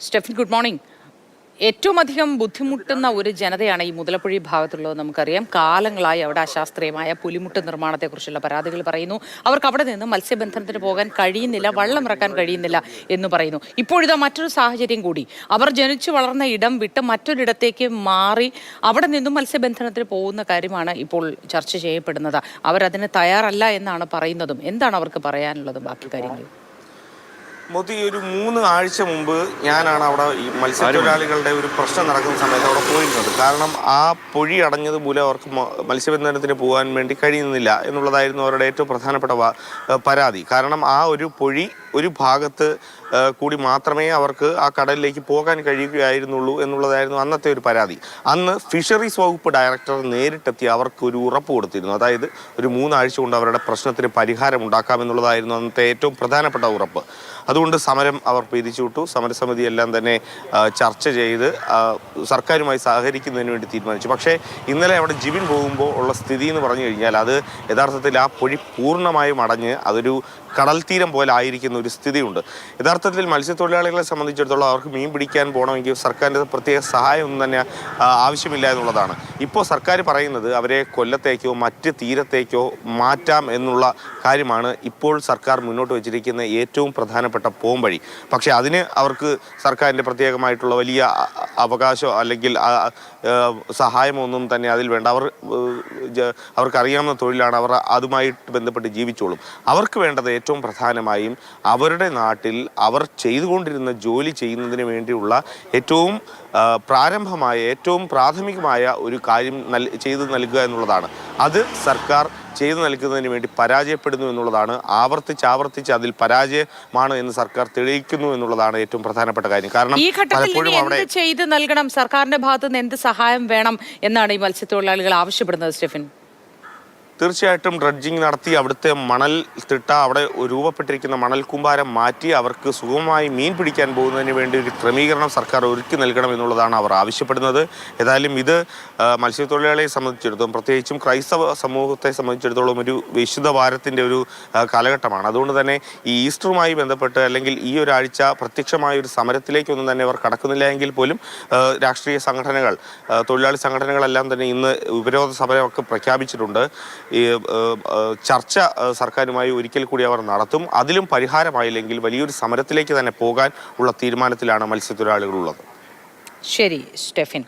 Stephin good morning. ഏറ്റവും അധികം ബുദ്ധിമുട്ടുന്ന ഒരു ജനതയാണ് ഈ മുതലപ്പുഴി ഭാഗത്തുള്ളത് നമുക്കറിയാം. കാലങ്ങളായി അവിടെ അശാസ്ത്രീയമായ പുലിമുട്ട് നിർമ്മാണത്തെക്കുറിച്ചുള്ള പരാതികൾ പറയുന്നു. അവർക്ക് അവിടെ നിന്ന് മത്സ്യബന്ധനത്തിന് പോകാൻ കഴിയുന്നില്ല വള്ളം ഇറക്കാൻ കഴിയുന്നില്ല എന്ന് പറയുന്നു. ഇപ്പോഴിതാ മറ്റൊരു സാഹചര്യം കൂടി. അവർ ജനിച്ചു വളർന്ന ഇടം വിട്ട് മറ്റൊരിടത്തേക്ക് മാറി അവിടെ നിന്നും മത്സ്യബന്ധനത്തിന് പോകുന്ന കാര്യമാണ് ഇപ്പോൾ ചർച്ച ചെയ്യപ്പെടുന്നത്. അവരതിന് തയ്യാറല്ല എന്നാണ് പറയുന്നതും. എന്താണ് അവർക്ക് പറയാനുള്ളത്? ബാക്കി കാര്യങ്ങൾ. മോദി ഒരു മൂന്ന് ആഴ്ച മുമ്പ് ഞാനാണ് അവിടെ ഈ മത്സ്യത്തൊഴിലാളികളുടെ ഒരു പ്രശ്നം നടക്കുന്ന സമയത്ത് അവിടെ പോയിരുന്നത്. കാരണം ആ പൊഴി അടഞ്ഞത് മൂലം അവർക്ക് മത്സ്യബന്ധനത്തിന് പോകാൻ വേണ്ടി കഴിയുന്നില്ല എന്നുള്ളതായിരുന്നു അവരുടെ ഏറ്റവും പ്രധാനപ്പെട്ട പരാതി. കാരണം ആ ഒരു പൊഴി ഒരു ഭാഗത്ത് കൂടി മാത്രമേ അവർക്ക് ആ കടലിലേക്ക് പോകാൻ കഴിയുകയായിരുന്നുള്ളൂ എന്നുള്ളതായിരുന്നു അന്നത്തെ ഒരു പരാതി. അന്ന് ഫിഷറീസ് വകുപ്പ് ഡയറക്ടർ നേരിട്ടെത്തി അവർക്ക് ഒരു ഉറപ്പ് കൊടുത്തിരുന്നു. അതായത് ഒരു മൂന്നാഴ്ച കൊണ്ട് അവരുടെ പ്രശ്നത്തിന് പരിഹാരം ഉണ്ടാക്കാമെന്നുള്ളതായിരുന്നു അന്നത്തെ ഏറ്റവും പ്രധാനപ്പെട്ട ഉറപ്പ്. അതുകൊണ്ട് സമരം അവർ പിരിച്ചുവിട്ടു സമരസമിതി എല്ലാം തന്നെ ചർച്ച ചെയ്ത് സർക്കാരുമായി സഹകരിക്കുന്നതിന് വേണ്ടി തീരുമാനിച്ചു. പക്ഷേ ഇന്നലെ അവിടെ ജിബിൻ പോകുമ്പോൾ ഉള്ള സ്ഥിതി എന്ന് പറഞ്ഞു കഴിഞ്ഞാൽ അത് യഥാർത്ഥത്തിൽ ആ പൊഴി പൂർണമായും അടഞ്ഞ് അതൊരു കടൽ തീരം പോലെ ആയിരിക്കുന്ന ഒരു സ്ഥിതിയുണ്ട്. യഥാർത്ഥത്തിൽ മത്സ്യത്തൊഴിലാളികളെ സംബന്ധിച്ചിടത്തോളം അവർക്ക് മീൻ പിടിക്കാൻ പോകണമെങ്കിൽ സർക്കാരിന്റെ പ്രത്യേക സഹായമൊന്നും തന്നെ ആവശ്യമില്ല എന്നുള്ളതാണ്. ഇപ്പോൾ സർക്കാർ പറയുന്നത് അവരെ കൊല്ലത്തേക്കോ മറ്റ് തീരത്തേക്കോ മാറ്റാം എന്നുള്ള കാര്യമാണ് ഇപ്പോൾ സർക്കാർ മുന്നോട്ട് വച്ചിരിക്കുന്ന ഏറ്റവും പ്രധാനപ്പെട്ട പോംവഴി പക്ഷേ അതിന് അവർക്ക് സർക്കാരിന്റെ പ്രത്യേകമായിട്ടുള്ള വലിയ അവകാശമോ അല്ലെങ്കിൽ സഹായമോ ഒന്നും തന്നെ അതിൽ വേണ്ട. അവർ അവർക്കറിയാവുന്ന തൊഴിലാണ് അവർ അതുമായിട്ട് ബന്ധപ്പെട്ട് ജീവിച്ചോളും. അവർക്ക് വേണ്ടത് ഏറ്റവും പ്രധാനമായും അവരുടെ നാട്ടിൽ അവർ ചെയ്തുകൊണ്ടിരുന്ന ജോലി ചെയ്യുന്നതിന് വേണ്ടിയുള്ള ഏറ്റവും പ്രാരംഭമായ ഏറ്റവും പ്രാഥമികമായ ഒരു കാര്യം നൽ ചെയ്തു നൽകുക എന്നുള്ളതാണ്. അത് സർക്കാർ ചെയ്തു നൽകുന്നതിന് വേണ്ടി പരാജയപ്പെടുന്നു എന്നുള്ളതാണ്. ആവർത്തിച്ച് ആവർത്തിച്ച് അതിൽ പരാജയമാണ് എന്ന് സർക്കാർ തെളിയിക്കുന്നു എന്നുള്ളതാണ് ഏറ്റവും പ്രധാനപ്പെട്ട കാര്യം. കാരണം ഈ ഘട്ടത്തിൽ അവിടെ ചെയ്ത് നൽകണം? സർക്കാരിന്റെ ഭാഗത്തുനിന്ന് എന്ത് സഹായം വേണം? എന്നാണ് ഈ മത്സ്യത്തൊഴിലാളികൾ ആവശ്യപ്പെടുന്നത് സ്റ്റെഫിൻ. തീർച്ചയായിട്ടും ഡ്രഡ്ജിങ് നടത്തി അവിടുത്തെ മണൽ തിട്ട അവിടെ രൂപപ്പെട്ടിരിക്കുന്ന മണൽ കുമ്പാരം മാറ്റി അവർക്ക് സുഗമമായി മീൻ പിടിക്കാൻ പോകുന്നതിന് വേണ്ടി ഒരു ക്രമീകരണം സർക്കാർ ഒരുക്കി നൽകണം എന്നുള്ളതാണ് അവർ ആവശ്യപ്പെടുന്നത്. ഏതായാലും ഇത് മത്സ്യത്തൊഴിലാളിയെ സംബന്ധിച്ചിടത്തോളം പ്രത്യേകിച്ചും ക്രൈസ്തവ സമൂഹത്തെ സംബന്ധിച്ചിടത്തോളം ഒരു വിശുദ്ധ വാരത്തിന്റെ ഒരു കാലഘട്ടമാണ്. അതുകൊണ്ട് തന്നെ ഈ ഈസ്റ്ററുമായി ബന്ധപ്പെട്ട് അല്ലെങ്കിൽ ഈ ഒരാഴ്ച പ്രത്യക്ഷമായ ഒരു സമരത്തിലേക്കൊന്നും തന്നെ അവർ കടക്കുന്നില്ല എങ്കിൽ പോലും രാഷ്ട്രീയ സംഘടനകൾ തൊഴിലാളി സംഘടനകളെല്ലാം തന്നെ ഇന്ന് ഉപരോധ സമരമൊക്കെ പ്രഖ്യാപിച്ചിട്ടുണ്ട്. ഈ ചർച്ച സർക്കാരുമായി ഒരിക്കൽ കൂടി അവർ നടത്തും. അതിലും പരിഹാരമായില്ലെങ്കിൽ വലിയൊരു സമരത്തിലേക്ക് തന്നെ പോകാൻ ഉള്ള തീരുമാനത്തിലാണ് മത്സ്യത്തൊഴിലാളികളുള്ളത്. ശരി സ്റ്റെഫിൻ.